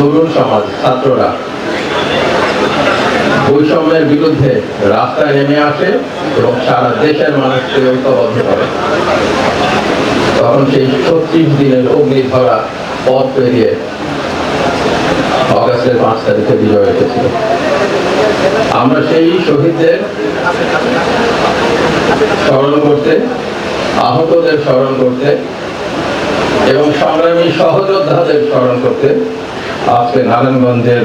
তরুণ সমাজ, ছাত্ররা। বৈষম্যের বিরুদ্ধে রাস্তায় নেমে আসে এবং সারা দেশের মানুষকে ঐক্যবদ্ধ করে তখন সেই ছত্রিশ দিনের অগ্নি ধরা পথ পেরিয়ে অগাস্টের পাঁচ তারিখে বিজয় এসেছিল। আমরা সেই শহীদদের স্মরণ করতে, আহতদের স্মরণ করতে এবং সংগ্রামী সহযোদ্ধাদের স্মরণ করতে আজকে নারায়ণগঞ্জের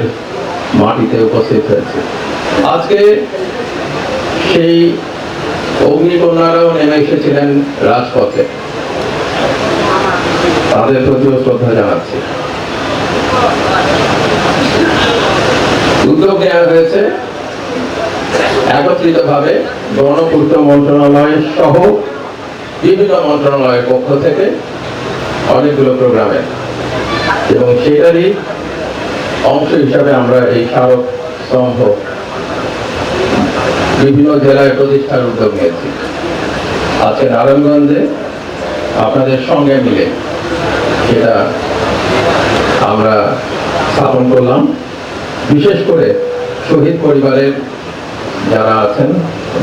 মাটিতে উপস্থিত হয়েছে। আজকে সেই অগ্নিকন্যারাও নেমে এসেছিলেন রাজপথে। তাদের প্রতিও শ্রদ্ধা জানাচ্ছি। উদ্যোগ নেওয়া হয়েছে একত্রিত ভাবে গণপূর্ত মন্ত্রণালয় সহ বিভিন্ন মন্ত্রণালয়ের পক্ষ থেকে অনেকগুলো প্রোগ্রামে। এবং সেটারই অংশ হিসাবে আমরা এই স্মারক স্তম্ভ বিভিন্ন জেলায় প্রতিষ্ঠার উদ্যোগ নিয়েছি। আজকে নারায়ণগঞ্জে আপনাদের সঙ্গে মিলে সেটা আমরা স্থাপন করলাম। বিশেষ করে শহীদ পরিবারের যারা আছেন,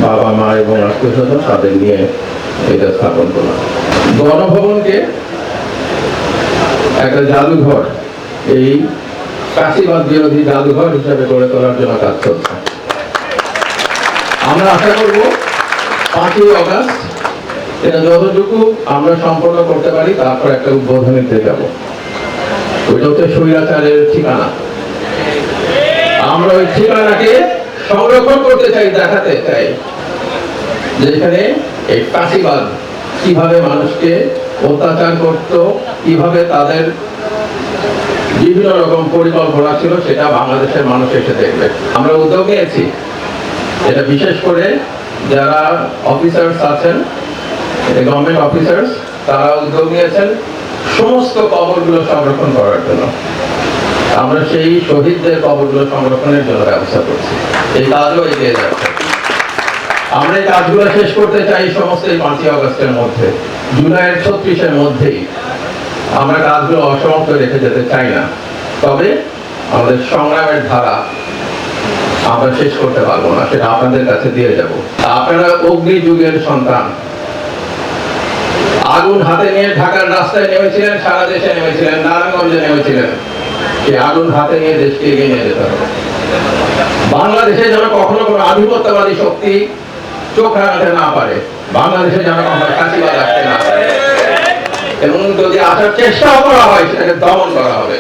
বাবা, মা এবং আত্মীয় স্বজন তাদের নিয়ে এটা স্থাপন করলাম। গণভবনকে একটা জাদুঘর, এই কাশিবাদ বিরোধী জাদুঘর হিসাবে গড়ে তোলার জন্য কাজ করছে। আমরা আশা করব পাঁচই অগাস্ট, এটা যতটুকু আমরা সম্পন্ন করতে পারি, তারপর একটা উদ্বোধনীতে যাব। ওইটা হচ্ছে স্বৈরাচারের ঠিকানা। আমরা ওই ঠিকানাকে সংরক্ষণ করতে চাই, দেখাতে চাই যেখানে এই ফাঁসিবাদ কীভাবে মানুষকে অত্যাচার করত, কীভাবে তাদের বিভিন্ন রকম পরিকল্পনা ছিল, সেটা বাংলাদেশের মানুষ এসে দেখবে। আমরা উদ্যোগ নিয়েছি। এটা বিশেষ করে যারা অফিসার্স আছেন গভর্নমেন্ট অফিসার্স তারা উদ্যোগ নিয়েছেন সমস্ত কবরগুলো সংরক্ষণ করার জন্য। আমরা সেই শহীদদের কবরগুলো সংরক্ষণের জন্য ব্যবস্থা করছি। এই কাজও এগিয়ে যাচ্ছে। আমরা এই কাজগুলো শেষ করতে চাই সমস্ত এই পাঁচই আগস্টের মধ্যে। জুলাইয়ের ছত্রিশের মধ্যেই। আমরা কাজগুলো অসমাপ্ত রেখে যেতে চাই না। তবে আমাদের সংগ্রামের ধারা আমরা শেষ করতে পারব না, সেটা আপনাদের কাছে দিয়ে যাব। আপনারা অগ্নি যুগের সন্তান। আগুন হাতে নিয়ে ঢাকার রাস্তায় নেমেছিলেন, সারা দেশে নেমেছিলেন, নারায়ণগঞ্জে নেমেছিলেন। সেই আগুন হাতে নিয়ে দেশকে এগিয়ে নিয়ে যেতে হবে। বাংলাদেশে যেন কখনো কোনো আধিপত্যবাদী শক্তি চোখ রাঙাতে না পারে, বাংলাদেশে যেন কখনো কাশিবাদ পারে এবং যদি আসার চেষ্টাও করা হয় সেটাকে দমন করা হবে।